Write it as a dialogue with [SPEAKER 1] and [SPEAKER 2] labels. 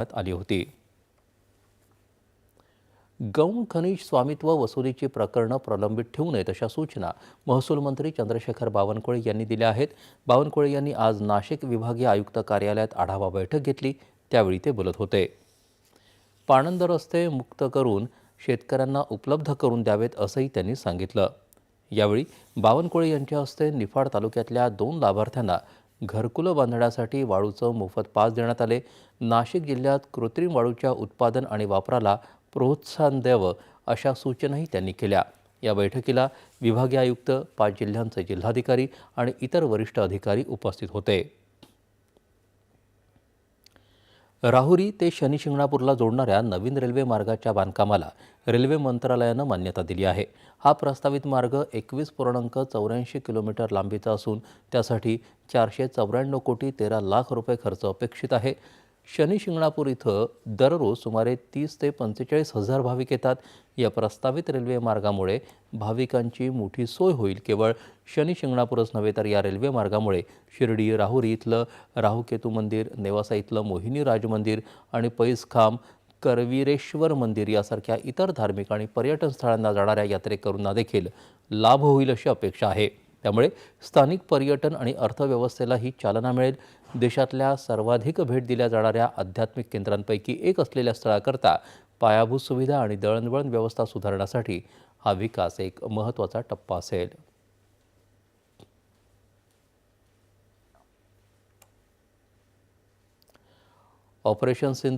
[SPEAKER 1] करण्यात आली होती. गौण खनिज स्वामित्व वसुलीची प्रकरणं प्रलंबित ठेवू नयेत अशा सूचना महसूल मंत्री चंद्रशेखर बावनकुळे यांनी दिल्या आहेत. बावनकुळे यांनी आज नाशिक विभागीय आयुक्त कार्यालयात आढावा बैठक घेतली. त्यावेळी ते बोलत होते. पाणंद रस्ते मुक्त करून शेतकऱ्यांना उपलब्ध करून द्यावेत असंही त्यांनी सांगितलं. यावेळी बावनकुळे यांच्या हस्ते निफाड तालुक्यातल्या दोन लाभार्थ्यांना घरकुलं बांधण्यासाठी वाळूचं मोफत पास देण्यात आले. नाशिक जिल्ह्यात कृत्रिम वाळूच्या उत्पादन आणि वापराला प्रोत्साहन द्यावं अशा सूचनाही त्यांनी केल्या. या बैठकीला विभागीय आयुक्त पाच जिल्ह्यांचे जिल्हाधिकारी आणि इतर वरिष्ठ अधिकारी उपस्थित होते. राहुरी ते शनी शिंगणापूरला जोडणाऱ्या नवीन रेल्वे मार्गाच्या बांधकामाला रेल्वे मंत्रालयानं मान्यता दिली आहे. हा प्रस्तावित मार्ग एकवीस पूर्णांक चौऱ्याऐंशी किलोमीटर लांबीचा असून त्यासाठी चारशे चौऱ्याण्णव कोटी तेरा लाख रुपये खर्च अपेक्षित आहे. शनी शिंगणापूर इथं दररोज सुमारे तीस ते पंचेचाळीस हजार भाविक येतात. या प्रस्तावित रेल्वे मार्गामुळे भाविकांची मोठी सोय होईल. केवळ शनी शिंगणापूरच नव्हे तर या रेल्वे मार्गामुळे शिर्डी राहुरी इथलं राहुकेतू मंदिर नेवासा इथलं मोहिनी राज मंदिर आणि पैसखांब करवीरेश्वर मंदिर यासारख्या इतर धार्मिक आणि पर्यटन स्थळांना जाणाऱ्या यात्रेकरूंना देखील लाभ होईल अशी अपेक्षा आहे. त्यामुळे स्थानिक पर्यटन आणि अर्थव्यवस्थेलाही चालना मिळेल. देशातल्या सर्वाधिक भेट दिल्या जाणाऱ्या आध्यात्मिक केंद्रांपैकी एक असलेल्या स्थळाकरता पायाभूत सुविधा आणि दळणवळण व्यवस्था सुधारण्यासाठी हा विकास एक महत्त्वाचा टप्पा असेल. ऑपरेशन सिंधू